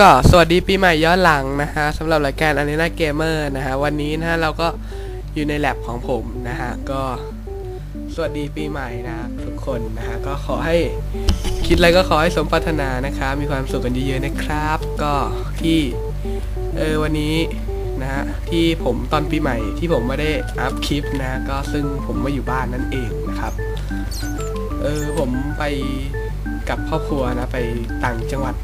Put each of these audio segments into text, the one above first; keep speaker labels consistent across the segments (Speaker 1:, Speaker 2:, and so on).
Speaker 1: ก็สวัสดีปีใหม่ย้อนหลังนะฮะสำหรับรายการอันนี้นาเกมเมอร์นะฮะวันนี้นะฮะเราก็อยู่ในแลบของผมนะฮะก็สวัสดีปีใหม่นะทุกคนนะฮะก็ขอให้คิดอะไรก็ขอให้สมปรารถนานะคะมีความสุขกันเยอะๆนะครับ ก็ที่เออวันนี้นะฮะที่ผมตอนปีใหม่ที่ผมไม่ได้อัพคลิปนะก็ซึ่งผมมาอยู่บ้านนั่นเองนะครับเออผมไปกับครอบครัวนะไปต่างจังหวัด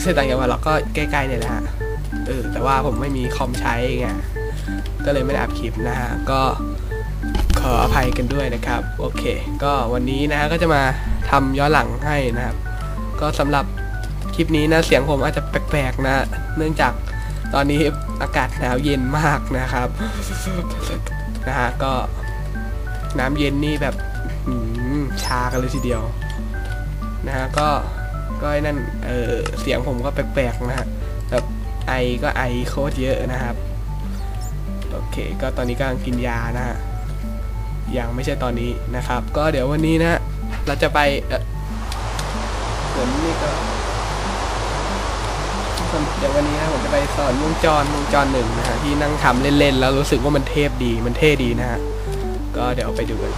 Speaker 1: ไม่ใช่ต่างจังหวัดหรอกก็ใกล้ๆเนี่ยแหละฮะเออแต่ว่าผมไม่มีคอมใช้ไงก็เลยไม่ได้อัพคลิปนะฮะก็ขออภัยกันด้วยนะครับ โอเค ก็วันนี้นะฮะก็จะมาทำย้อนหลังให้นะครับ ก็สำหรับคลิปนี้นะเสียงผมอาจจะแปลกๆนะ เนื่องจากตอนนี้อากาศหนาวเย็นมากนะครับนะฮะก็น้ำเย็นนี่แบบชากันเลยทีเดียวนะฮะก็ ก็ไอ้นั่นเออเสียงผมก็แปลกๆนะฮะแบบไอก็ไอโคตรเยอะนะครับ โอเค ก็ตอนนี้กำลังกินยานะฮะยังไม่ใช่ตอนนี้นะครับ ก็เดี๋ยววันนี้นะเราจะไปเออเหมือนนี่ก็เดี๋ยววันนี้นะผมจะไปสอนวงจรวงจรหนึ่งนะฮะที่นั่งทำเล่นๆแล้วรู้สึกว่ามันเทพดีมันเท่ดีนะฮะก็เดี๋ยวไปดูกัน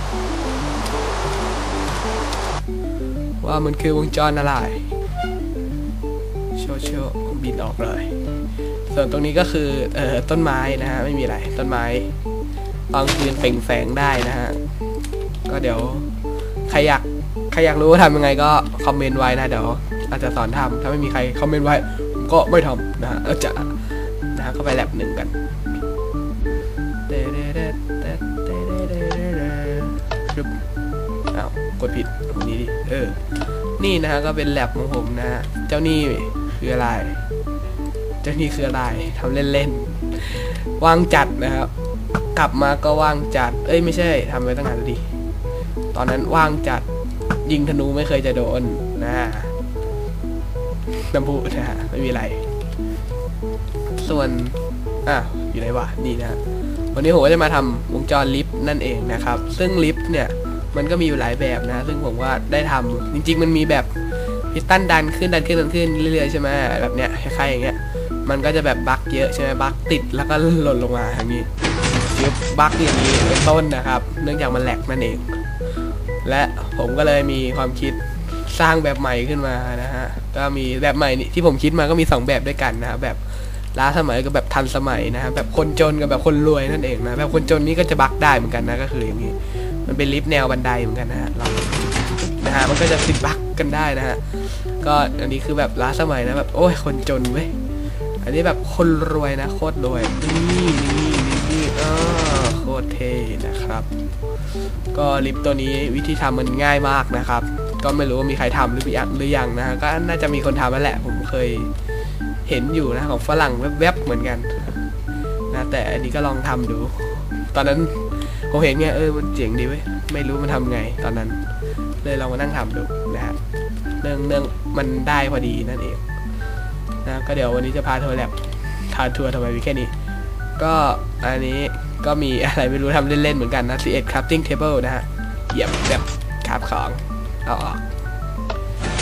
Speaker 1: ว่ามันคือวงจรอะไร โชว์โชว์บินออกเลย ส่วนตรงนี้ก็คือเอ่อต้นไม้นะฮะไม่มีอะไรต้นไม้ตอนคืนเปล่งแสงได้นะฮะก็เดี๋ยวใครอยากใครอยากรู้ว่าทำยังไงก็คอมเมนต์ไว้นะเดี๋ยวอาจจะสอนทำถ้าไม่มีใครคอมเมนต์ไว้ก็ไม่ทำนะฮะจะนะฮะเข้าไปแลบหนึ่งกันอ้าวกดผิดตรงนี้ดิเออนี่นะฮะก็เป็นแลบของผมนะฮะเจ้านี่ คืออะไร เจ้านี่คืออะไรทำเล่นๆ ว่างจัดนะครับ กลับมาก็ว่างจัด เอ้ยไม่ใช่ทำไปตั้งนานแล้วดิ ตอนนั้นว่างจัด ยิงธนูไม่เคยจะโดนนะน้ำพุนะฮะไม่มีอะไร ส่วน อะ อยู่ไหนวะ นี่นะฮะวันนี้ผมก็จะมาทำวงจรลิฟต์นั่นเองนะครับ ซึ่งลิฟต์เนี่ย มันก็มีอยู่หลายแบบนะ ซึ่งผมก็ได้ทำจริง ๆ มันมีแบบ พิสตันดันขึ้นดันขึ้นดันขึ้นเรื่อยๆใช่ไหมแบบเนี้ยคล้ายๆอย่างเงี้ยมันก็จะแบบบั๊กเยอะใช่ไหมบั๊กติดแล้วก็หล่นลงมาทางนี้ยึบบั๊กอย่างนี้เป็นต้นนะครับ เนื่องจากมันแหลกนั่นเอง และผมก็เลยมีความคิดสร้างแบบใหม่ขึ้นมานะฮะก็มีแบบใหม่นี่ที่ผมคิดมาก็มี 2 แบบด้วยกันนะครับแบบล้าสมัยกับแบบทันสมัยนะฮะแบบคนจนกับแบบคนรวยนั่นเองนะแบบคนจนนี่ก็จะบั๊กได้เหมือนกันนะก็คืออย่างนี้ มันเป็นลิฟต์แนวบันไดเหมือนกันนะฮะเรา นะฮะมันก็จะติดบั๊กกันได้นะฮะก็อันนี้คือแบบล้าสมัยนะแบบโอ้ยคนจนเว้ยอันนี้แบบคนรวยนะโคตรรวยนี่นี่นี่นี่อ่าโคตรเท่นะครับ ก็ลิฟต์ตัวนี้วิธีทำมันง่ายมากนะครับ ก็ไม่รู้ว่ามีใครทำหรือยังหรือยังนะฮะก็น่าจะมีคนทำแล้วแหละ ผมเคยเห็นอยู่นะของฝรั่งแวบๆเหมือนกันนะแต่อันนี้ก็ลองทำดู ตอนนั้นผมเห็นไงเออมันเจ๋งดีเว้ยไม่รู้มันทำไงตอนนั้น เลยลองมานั่งทำดูนะฮะเนื่องเนื่องมันได้พอดีนั่นเองนะก็เดี๋ยววันนี้จะพาทัวร์แลบทาทัวร์ทำไมมีแค่นี้ ก็อันนี้ก็มีอะไรไม่รู้ทำเล่นๆเหมือนกันนะ C1 crafting table นะฮะเหยียบแบบคราบของเอาออก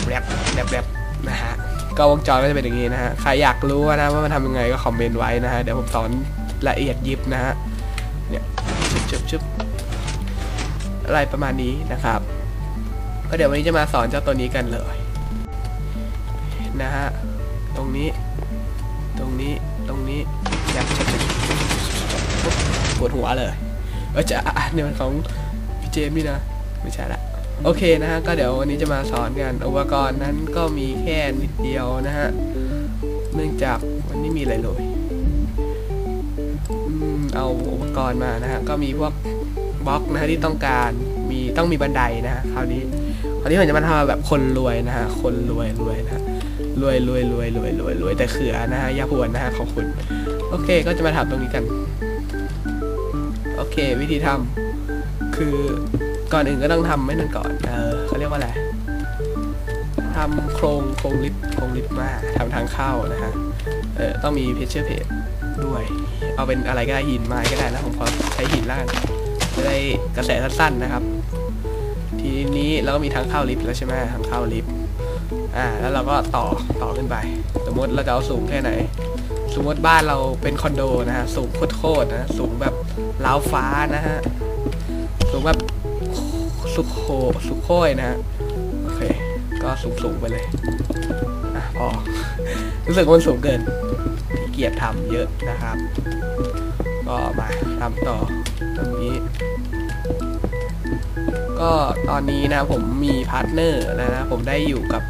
Speaker 1: แรบแรบแรบนะฮะก็วงจรก็จะเป็นอย่างนี้นะฮะใครอยากรู้นะว่ามันทำยังไงก็คอมเมนต์ไว้นะฮะเดี๋ยวผมสอนละเอียดยิบนะฮะเนี่ยชึบชึบชึบอะไรประมาณนี้นะครับ ก็เดี๋ยววันนี้จะมาสอนเจ้าตัวนี้กันเลยนะฮะ ตรงนี้ ตรงนี้ ตรงนี้แบบชัดๆปุ๊บปวดหัวเลย เออจะเนี่ยมันของพี่เจมส์นี่นะ ไม่ใช่ละโอเคนะฮะ ก็เดี๋ยววันนี้จะมาสอนกัน อุปกรณ์นั้นก็มีแค่นิดเดียวนะฮะ เนื่องจากวันนี้มีอะไรเลยเอาอุปกรณ์มานะฮะ ก็มีพวกบล็อกนะฮะที่ต้องการ ต้องมีบันไดนะฮะคราวนี้คราวนี้ผมจะมาทำแบบคนรวยนะฮะคนรวยรวยนะฮะรวยรวยรวยรวยรวยรวยแต่เขือนะฮะอยาพวนนะฮะของคุณ โอเคก็จะมาทำตรงนี้กัน โอเค วิธีทำคือก่อนอื่นก็ต้องทำไม่นั่นก่อน เออเขาเรียกว่าอะไรทำโครงโครงลิฟโครงลิฟมาทำทางเข้านะฮะ เออต้องมีเพชเชอร์เพจด้วย เอาเป็นอะไรก็ได้หินไม้ก็ได้นะผมขอใช้หินล่างจะได้กระแสสั้นๆนะครับ ทีนี้เราก็มีทางเข้าลิฟต์แล้วใช่ไหมทางเข้าลิฟต์อ่าแล้วเราก็ต่อต่อขึ้นไป สมมติเราจะเอาสูงแค่ไหน สมมติบ้านเราเป็นคอนโดนะฮะสูงโคตรๆนะสูงแบบล้าวฟ้านะฮะสูงแบบสุโคสุโค่อยนะฮะโอเค ก็สูงๆไปเลยอะพอรู้สึกว่ามันสูงเกินเกียจทำเยอะนะครับ ก็มาทำต่อตรงนี้ ก็ตอนนี้นะผมมีพาร์ทเนอร์นะนะผมได้อยู่กับ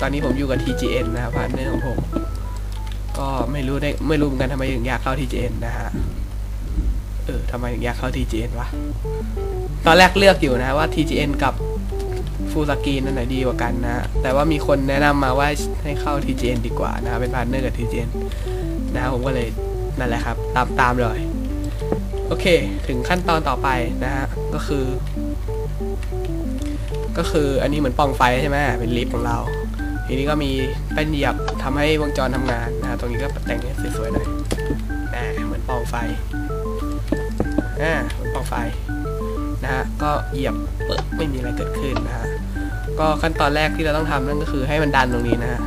Speaker 1: ตอนนี้ผมอยู่กับ TGN นะพาร์ทเนอร์ของผม ก็ไม่รู้ได้ไม่รู้เหมือนกันทำไมถึงอยากเข้า TGN นะฮะเออทำไมถึงอยากเข้า TGN วะตอนแรกเลือกอยู่นะว่า TGN กับฟูสกีนนั่นไหนดีกว่ากันนะ แต่ว่ามีคนแนะนำมาว่าให้เข้า TGN ดีกว่านะเป็นพาร์ทเนอร์กับ TGN นะผมก็เลยนั่นแหละครับ ตามตามเลย โอเค ถึงขั้นตอนต่อไปนะฮะ ก็คือ ก็คืออันนี้เหมือนปล่องไฟใช่ไหมเป็นลิฟต์ของเราทีนี้ก็มีแป้นเหยียบทำให้วงจรทำงานนะตรงนี้ก็แต่งให้สวยๆหน่อยอ่าเหมือนปล่องไฟอ่าเหมือนปล่องไฟนะฮะก็เหยียบเปิดไม่มีอะไรเกิดขึ้นนะฮะก็ขั้นตอนแรกที่เราต้องทำนั่นก็คือให้มันดันตรงนี้นะฮะ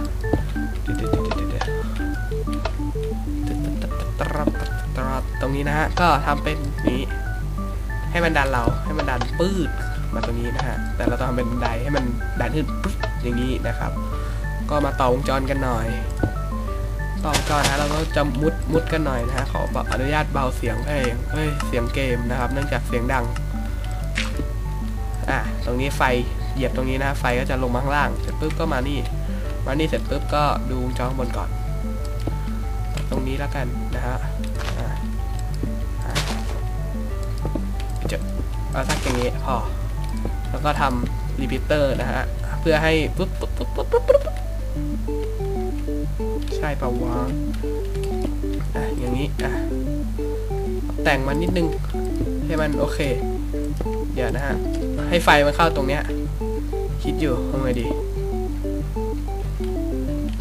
Speaker 1: ตรงนี้นะฮะก็ทำเป็นนี้ ให้มันดันเราให้มันดันปื้ด มาตรงนี้นะฮะ แต่เราต้องทำเป็นไดให้มันดันขึ้นปึ๊บอย่างนี้นะครับ ก็มาต่อวงจรกันหน่อย ต่อวงจรนะเราก็จะมุดมุดกันหน่อยนะฮะ ขออนุญาตเบาเสียงเพลงเฮ้ย เสียงเกมนะครับ เนื่องจากเสียงดัง อะ ตรงนี้ไฟเหยียบตรงนี้นะ ไฟก็จะลงมาข้างล่าง เสร็จปุ๊บก็มานี่ มานี่เสร็จปุ๊บก็ดูวงจรข้างบนก่อน ตรงนี้แล้วกันนะฮะอะอะจะเอาสักอย่างนี้พอ แล้วก็ทำรีพิเตอร์นะฮะ เพื่อให้ปุ๊บปุ๊บปุ๊บปุ๊บปุ๊บปุ๊บใช่ปะวะอะอย่างนี้อะแต่งมันนิดนึง ให้มันโอเคเดี๋ยวนะฮะ ให้ไฟมันเข้าตรงเนี้ย คิดอยู่ทำไงดี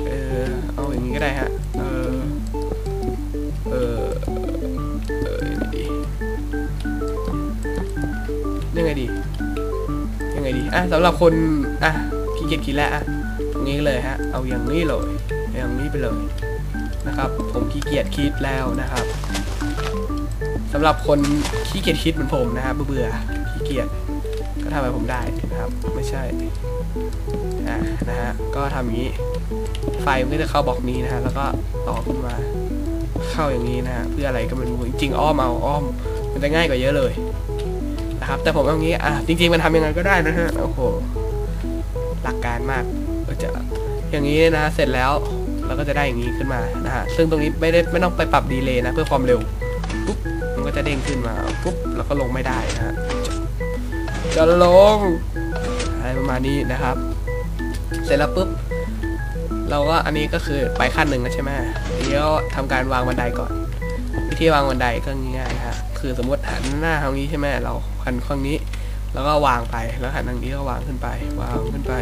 Speaker 1: เออ เอาอย่างนี้ก็ได้ฮะ เออ เออเอ งไงดีอะสำหรับคนอะขี้เกียจคิดแล้วอะตรงนี้เลยฮะ เอาอย่างนี้เลยอย่างนี้ไปเลยนะครับ ผมขี้เกียจคิดแล้วนะครับสำหรับคนขี้เกียจคิดเหมือนผมนะครับเบื่อขี้เกียจก็ทำแบบผมได้นะครับ ไม่ใช่อะนะฮะก็ทำอย่างนี้ ไฟมันก็จะเข้าบล็อกนี้นะฮะแล้วก็ต่อขึ้นมาเข้าอย่างนี้นะฮะเพื่ออะไรก็ไม่รู้จริงๆอ้อมเอาอ้อม มันจะง่ายกว่าเยอะเลย นะครับ แต่ผมเอางี้อะจริง ๆ มันทำยังไงก็ได้นะฮะโอ้โหหลักการมากก็จะอย่างนี้นะเสร็จแล้วเราก็จะได้อย่างนี้ขึ้นมานะฮะซึ่งตรงนี้ไม่ได้ไม่ต้องไปปรับดีเลย์นะเพื่อความเร็วปุ๊บมันก็จะเด้งขึ้นมาปุ๊บแล้วก็ลงไม่ได้นะฮะจะจะลงอะไรประมาณนี้นะครับ เสร็จแล้วปุ๊บเราก็อันนี้ก็คือไปขั้นหนึ่งแล้วใช่ไหมทีนี้ก็ทำการวางบันไดก่อน วิธีวางบันไดก็ง่ายๆฮะ คือสมมติหันหน้าทางนี้ใช่ไหมเราหันข้างนี้ แล้วก็วางไปแล้วหันทางนี้ก็วางขึ้นไป วางขึ้นไป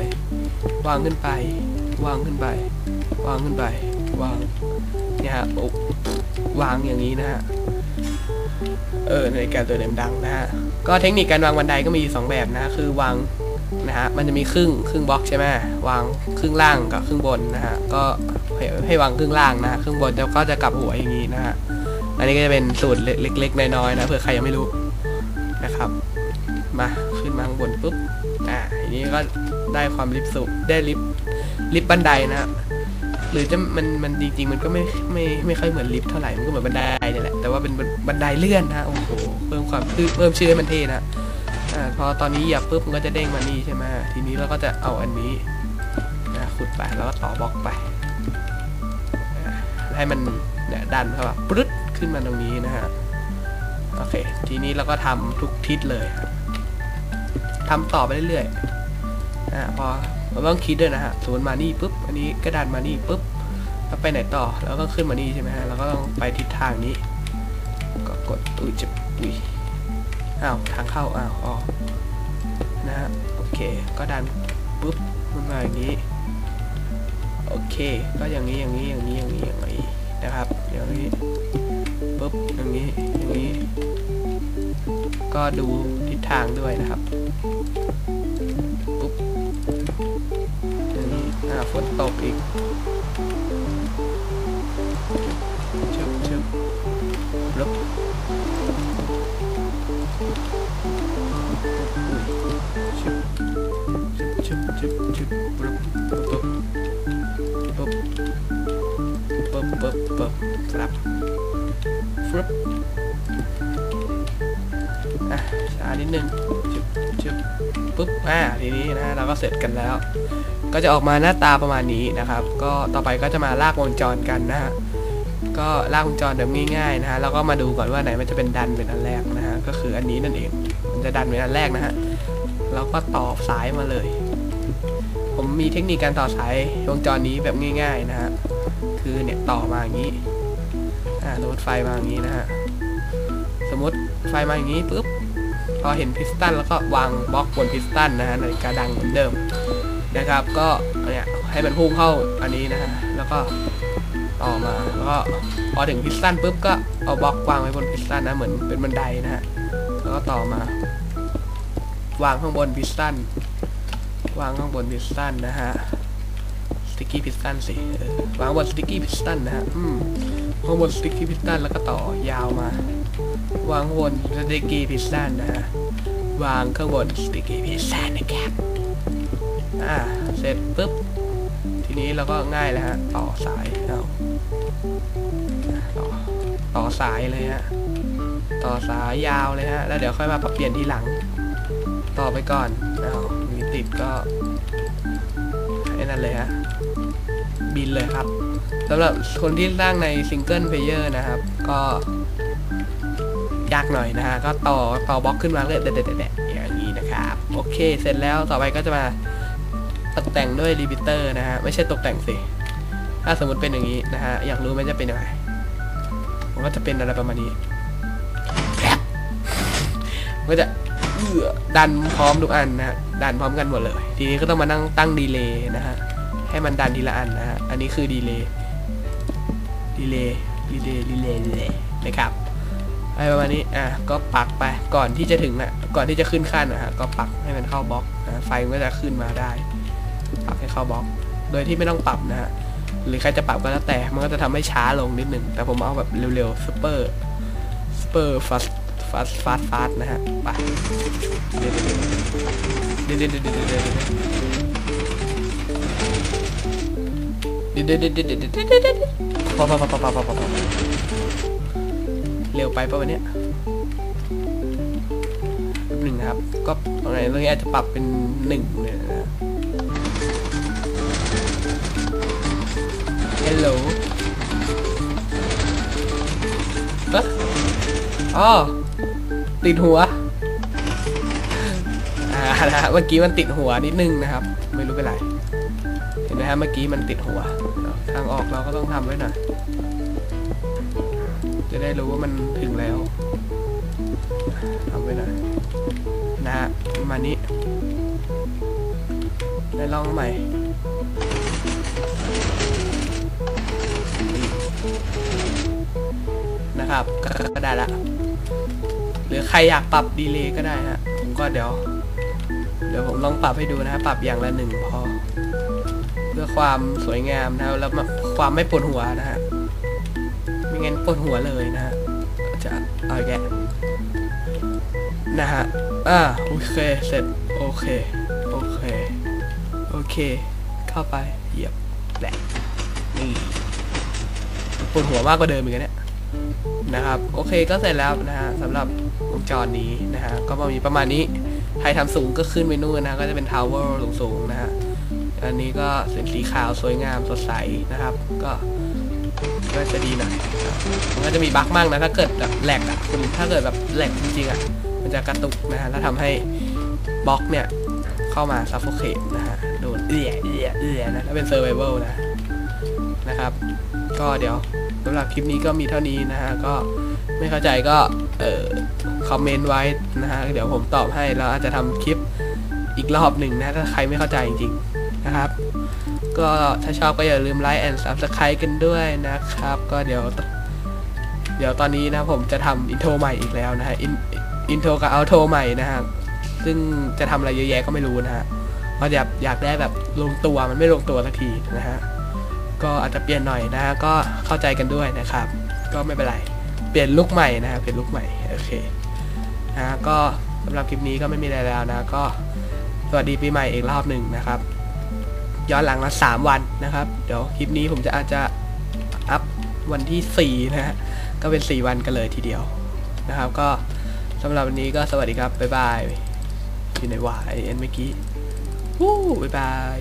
Speaker 1: วางขึ้นไป วางขึ้นไป วางขึ้นไป วางเนี่ยฮะวางอย่างนี้นะฮะเออนาฬิกาตัวเดิมดังนะฮะก็เทคนิคการวางบันไดก็มีสองแบบนะคือวางนะฮะมันจะมีครึ่งครึ่งบล็อกใช่ไหมวางครึ่งล่างกับครึ่งบนนะฮะก็ให้วางครึ่งล่างนะครึ่งบนแล้วก็จะกลับหัวอย่างนี้นะฮะ อันนี้ก็จะเป็นสูตรเล็กๆน้อยๆนะเผื่อใครยังไม่รู้นะครับ มาขึ้นมาข้างบนปุ๊บอ่าทีนี้ก็ได้ความลิฟสูได้ลิฟลิฟบันไดนะหรือจะมันมันจริงๆ มันก็ไม่ไม่ไม่ค่อยเหมือนลิฟต์เท่าไหร่มันก็เหมือนบันไดนี่แหละแต่ว่าเป็นบันไดเลื่อนนะโอ้โหเพิ่มความเพิ่มชื่อให้มันเท่นะอ่าพอตอนนี้เหยียบปุ๊บมันก็จะเด้งมานี่ใช่ไหมทีนี้เราก็จะเอาอันนี้นะขุดไปแล้วก็ต่อบล็อกไปให้มัน เนี่ยดันเข้ามาปึ๊ดขึ้นมาตรงนี้นะฮะโอเค ทีนี้เราก็ทำทุกทิศเลยทำต่อไปเรื่อยๆอ่าพอเราต้องคิดด้วยนะฮะสมมติมานี่ปุ๊บอันนี้ก็ดันมานี่ปุ๊บแล้วไปไหนต่อแล้วก็ขึ้นมานี่ใช่ไหมฮะเราก็ต้องไปทิศทางนี้ ก็กดอุ้ยจะอุ้ยอ้าวทางเข้าอ้าวออกนะฮะโอเค ก็ดันปุ๊บมันมาอย่างนี้ โอเค ก็อย่างนี้อย่างนี้อย่างนี้อย่างนี้อย่างนี้นะครับ อย่างนี้ปุ๊บอย่างนี้อย่างนี้ ก็ดูทิศทางด้วยนะครับปุ๊บอย่างนี้ฝนตกอีกชึบชึบลบชึบชึบชึบชึบลบปุ๊บปุ๊บปุ๊บปุ๊บปุ๊บ ครับฟึบอะช้านิดนึงชึบชึบปุ๊บอ่าทีนี้นะเราก็เสร็จกันแล้ว ก็จะออกมาหน้าตาประมาณนี้นะครับ ก็ต่อไปก็จะมาลากวงจรกันนะฮะก็ลากวงจรแบบง่ายๆนะฮะแล้วก็มาดูก่อนว่าไหนมันจะเป็นดันเป็นอันแรกนะฮะก็คืออันนี้นั่นเองมันจะดันเป็นอันแรกนะฮะแล้วก็ต่อสายมาเลย ผมมีเทคนิคการต่อสายวงจรนี้แบบง่าย ๆนะฮะคือเนี่ยต่อมาอย่างนี้ อ่าสมมติไฟมาอย่างนี้นะฮะ สมมติไฟมาอย่างนี้ปุ๊บ พอเห็นพิสตันแล้วก็วางบล็อกบนพิสตันนะฮะนาฬิกาดังเหมือนเดิมนะครับ ก็เนี่ยให้มันพุ่งเข้าอันนี้นะฮะ แล้วก็ต่อมา แล้วก็พอถึงพิสตันปุ๊บก็เอาบล็อกวางไว้บนพิสตันนะ เหมือนเป็นบันไดนะฮะ แล้วก็ต่อมา วางข้างบนพิสตัน วางข้างบนพิสตันนะฮะ ติกกี้พิสตันสิวางบนสติกกี้พิสตันนะฮะอืมข้างบนสติกกี้พิสตันแล้วก็ต่อยาวมาวางบนสติกกี้พิสตันนะฮะวางข้างบนสติกกี้พิสตันนะครับอ่าเสร็จปุ๊บทีนี้เราก็ง่ายแล้วฮะต่อสายเอาต่อต่อสายเลยฮะต่อสายยาวเลยฮะแล้วเดี๋ยวค่อยมาปรับเปลี่ยนทีหลัง ต่อไปก่อนเอามีติดก็ นั่นเลยฮะ บินเลยครับสำหรับคนที่สร้างในซิงเกิลเพลเยอร์นะครับ ก็ยากหน่อยนะฮะ ก็ต่อต่อบล็อกขึ้นมาเลยเด็ดๆๆอย่างนี้นะครับ โอเค เสร็จแล้วต่อไปก็จะมาตกแต่งด้วยรีบิเตอร์นะฮะ ไม่ใช่ตกแต่งสิ ถ้าสมมติเป็นอย่างนี้นะฮะ อยากรู้ไหมจะเป็นยังไงมันก็จะเป็นอะไรประมาณนี้มันก็จะ เอื้อดันพร้อมทุกอันนะฮะดันพร้อมกันหมดเลย ทีนี้ก็ต้องมานั่งตั้งดีเลย์นะฮะให้มันดันทีละอันนะฮะอันนี้คือดีเลย์ดีเลย์ดีเลย์ดีเลย์ดีเลย์นะครับอะไรประมาณนี้ อะ ก็ปักไป ก่อนที่จะถึงนะก่อนที่จะขึ้นขั้นนะฮะ ก็ปักให้มันเข้าบล็อกนะไฟมันก็จะขึ้นมาได้ปรับให้เข้าบล็อก โดยที่ไม่ต้องปรับนะฮะ หรือใครจะปรับก็แล้วแต่ มันก็จะทำให้ช้าลงนิดหนึ่ง แต่ผมเอาแบบเร็วๆซูเปอร์ซูเปอร์ฟาสฟาสฟาสนะฮะไปเดี๋ยวเดี๋ยวเดี๋ยวเดี๋ยวเดี๋ยวเดี๋ยวเดี๋ยวเดี๋ยวเดี๋ยวเดี๋ยวเดี๋ยวเดี๋ยวเดี๋ยวเดี๋ยวเดี๋ยวเดี๋ยวพอพอพอพอพอพอพอเร็วไปป่ะวันเนี้ยแป๊บหนึ่งนะครับ ก็ตรงไหนตรงนี้อาจจะปรับเป็นหนึ่งเลยนะฮัลโหลอะอ๋อ ติดหัวอ่านะฮะเมื่อกี้มันติดหัวนิดนึงนะครับ ไม่รู้เป็นไร เห็นไหมฮะเมื่อกี้มันติดหัว ทางออกเราก็ต้องทำไว้หน่อยจะได้รู้ว่ามันถึงแล้วทำไว้หน่อยนะฮะมานี้ได้ลองใหม่นะครับก็ได้ละ รือใครอยากปรับดีเลย์ก็ได้ฮะผมก็เดี๋ยว เดี๋ยวผมลองปรับให้ดูนะฮะปรับอย่างละหนึ่งพอ เพื่อความสวยงามนะแล้วความไม่ปวดหัวนะฮะไม่งั้นปวดหัวเลยนะฮะจะเอาแกนะฮะอ่าโอเคเสร็จโอเคโอเคโอเค เข้าไปเหยียบแหละนี่ปวดหัวมากกว่าเดิมอีกนะเนะครับ โอเคก็เสร็จแล้วนะฮะสำหรับวงจรนี้นะฮะก็มีประมาณนี้ใครทำสูงก็ขึ้นไปนู่นนะก็จะเป็นทาวเวอร์สูงๆนะฮะอันนี้ก็เป็นสีขาวสวยงามสดใสนะครับ ก็ก็จะดีหน่อยมันก็จะมีบั๊กมั่งนะถ้าเกิดแบบแหลกอะคุณถ้าเกิดแบบแหลกจริงๆอะมันจะกระตุกนะฮะแล้วทำให้บล็อกเนี่ยเข้ามาซัฟโฟเคตนะฮะโดนเอื้อเอื้อเอื้อนะแล้วเป็นเซอร์ไวเวลนะนะครับ ก็เดี๋ยว สำหรับคลิปนี้ก็มีเท่านี้นะฮะก็ไม่เข้าใจก็เออคอมเมนต์ไว้นะฮะเดี๋ยวผมตอบให้แล้วอาจจะทำคลิปอีกรอบหนึ่งนะถ้าใครไม่เข้าใจจริงๆนะครับ ก็ถ้าชอบก็อย่าลืมไลค์แอนด์ซับสไครต์กันด้วยนะครับ ก็เดี๋ยว เดี๋ยวตอนนี้นะผมจะทำอินโทรใหม่อีกแล้วนะฮะอินอินโทรกับเอาโทรใหม่นะฮะซึ่งจะทำอะไรเยอะแยะก็ไม่รู้นะฮะเพราะอยากอยากได้แบบลงตัวมันไม่ลงตัวสักทีนะฮะ ก็อาจจะเปลี่ยนหน่อยนะฮะก็เข้าใจกันด้วยนะครับ ก็ไม่เป็นไร เปลี่ยนลุคใหม่นะฮะเปลี่ยนลุคใหม่โอเคนะฮะก็สำหรับคลิปนี้ก็ไม่มีอะไรแล้วนะก็สวัสดีปีใหม่อีกรอบหนึ่งนะครับ ย้อนหลังมา3วันนะครับ เดี๋ยวคลิปนี้ผมจะอาจจะอัพวันที่ 4 นะฮะ ก็เป็น 4 วันกันเลยทีเดียวนะครับ ก็สำหรับวันนี้ก็สวัสดีครับ บ๊ายบาย อยู่ในวายเอ็นเมื่อกี้ วู้บ๊ายบาย